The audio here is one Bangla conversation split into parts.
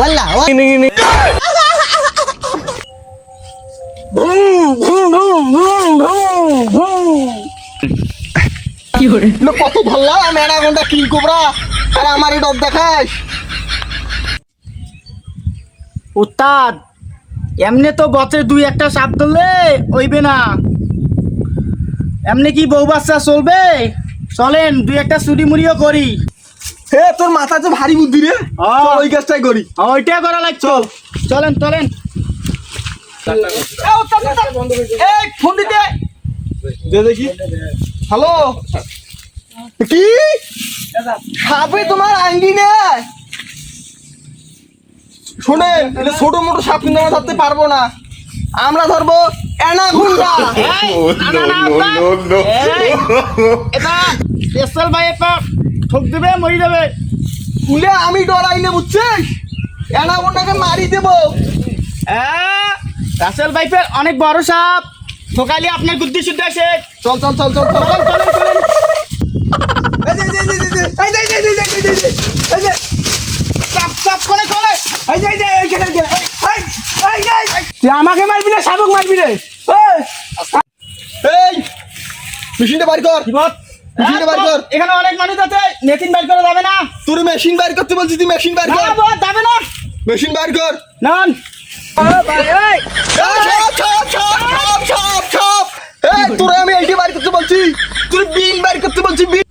ওয়াল্লা কত ধরলাম এনা ঘণ্টা কিং কোবরা আর আমার ডব দেখাস উত্তাদ এমনি তো বছরে দুই একটা সাপ ধরলে হইবে না। এমনি কি বউ বাচ্চা চলবে? চলেন দুই একটা চুরি মুড়িও করি। হে তোর মাথা তো ভারী বুদ্ধি রে। হ্যাঁ। চল ওই কাজটাই করি। ওইটা করা লাগছো চলেন চলেন। এই ফোন দিতে। দে দেখি। হ্যালো? কি? সাপে তোমার আঙ্গি নেই। শোনেন এটা ছোট মোটো সাপ কিন্তু আমরা ধরতে পারব না। আমরা ধরবো অ্যানাকোন্ডা না, না, না, এটা স্পেশাল ভাই একটা ঠক দেবে মরি যাবে খুলে আমি ডরাই না বুঝছিস অ্যানাকোন্ডাকে মারি দেবো রাসেল ভাইপের অনেক বড় সাপ ঠকাইলে আপনার বুদ্ধি শুদ্ধ আছে চল চল চল চল চল চলে এই, তুই আমাকে মারবি না শাবক মারবি রে এই মেশিনটা বাড়ি কর বার। এখানে অনেক মানুষ আছে মেশিন বের করে যাবে না। তোর মেশিন বাইর করতে বলছি তুই মেশিন বাইর কর। যাবে না। মেশিন বাইর কর। নন। এই, ছাপ, ছাপ, ছাপ, ছাপ, ছাপ, ছাপ। এই, তোরে আমি এইটা বাইর করতে বলছি। তুই বিন বাইর করতে বলছি বিন।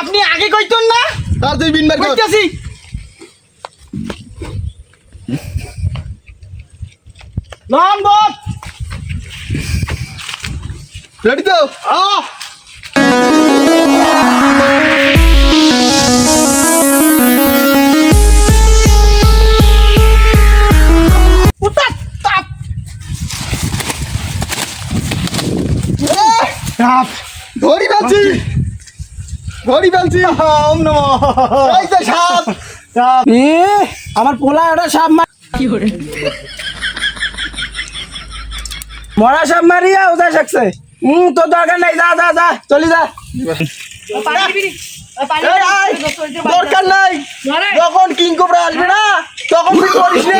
আপনি আগে কইতেন না? আর তুই বিন বাইর কর। কইতাছি। লন বস রেডি তো? তাপ ধরি ফেলছি। ধরি ফেলছি। ওম নমঃ। এই যে সাপ। তাপ এ আমার পোলা একটা সাপ মার মরা সাপ মারিয়া ওদা শাকছে হুম তো দরকার নাই যা যা যা চলি যা। দরকার নাই। যখন কিং কোবরা আসবে না তখন তুই করিস না।